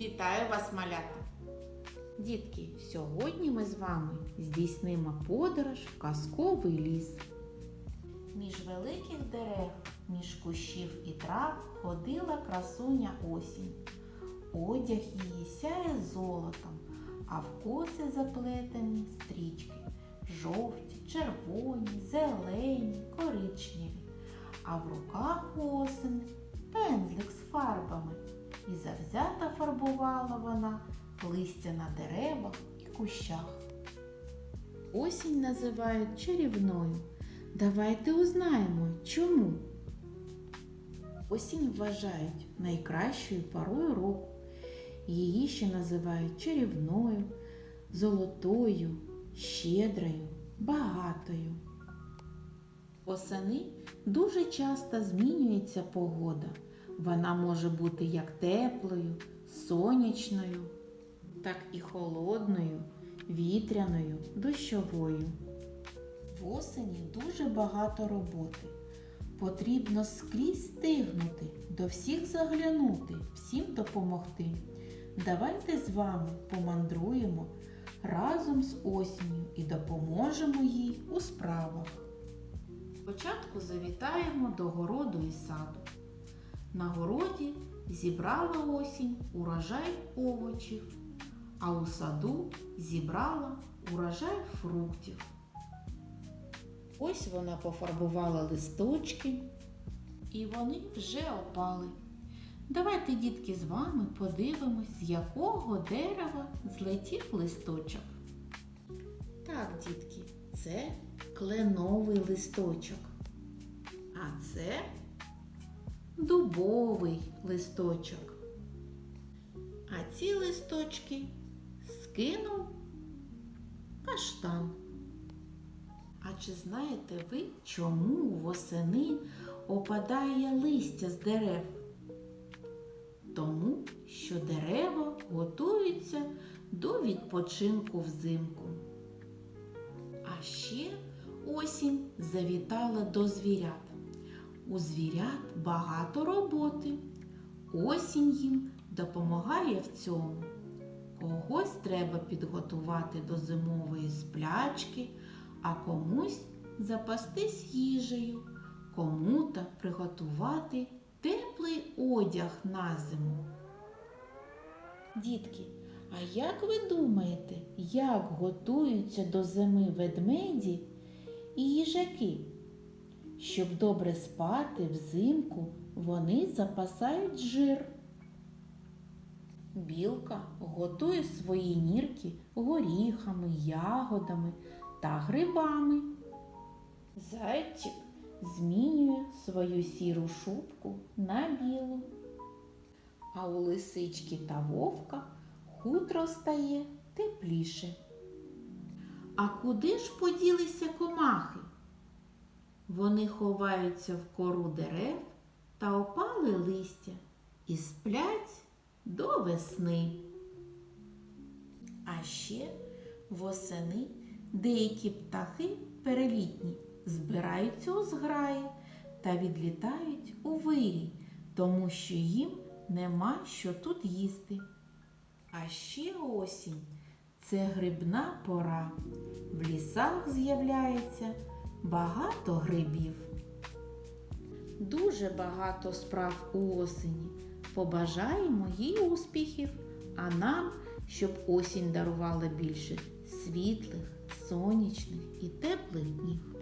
Вітаю вас, малята! Дітки, сьогодні ми з вами здійснимо подорож в казковий ліс. Між великих дерев, між кущів і трав ходила красуня осінь. Одяг її сяє золотом, а в коси заплетені стрічки жовті, червоні, зелені, коричневі, а в руках у осени пензлик з фарбами. І завзято фарбувала вона листя на деревах і кущах. Осінь називають чарівною. Давайте узнаємо, чому. Осінь вважають найкращою порою року. Її ще називають чарівною, золотою, щедрою, багатою. Восени дуже часто змінюється погода. Вона може бути як теплою, сонячною, так і холодною, вітряною, дощовою. Восені дуже багато роботи. Потрібно скрізь стигнути, до всіх заглянути, всім допомогти. Давайте з вами помандруємо разом з осінню і допоможемо їй у справах. Спочатку завітаємо до городу і саду. На городі зібрала осінь урожай овочів, а у саду зібрала урожай фруктів. Ось вона пофарбувала листочки, і вони вже опали. Давайте, дітки, з вами подивимось, з якого дерева злетів листочок. Так, дітки, це кленовий листочок. А це дубовий листочок. А ці листочки скинув каштан. А чи знаєте ви, чому восени опадає листя з дерев? Тому що дерева готуються до відпочинку взимку. А ще осінь завітала до звірят. У звірят багато роботи. Осінь їм допомагає в цьому. Когось треба підготувати до зимової сплячки, а комусь запастись їжею, кому-то приготувати теплий одяг на зиму. Дітки, а як ви думаєте, як готуються до зими ведмеді і їжаки? Щоб добре спати взимку, вони запасають жир. Білка готує свої нірки горіхами, ягодами та грибами. Зайчик змінює свою сіру шубку на білу. А у лисички та вовка хутро стає тепліше. А куди ж поділися комахи? Вони ховаються в кору дерев та опали листя і сплять до весни. А ще восени деякі птахи перелітні збираються у зграї та відлітають у вирій, тому що їм нема що тут їсти. А ще осінь це грибна пора. В лісах з'являється багато грибів. Дуже багато справ у осені. Побажаємо їй успіхів, а нам, щоб осінь дарувала більше світлих, сонячних і теплих днів.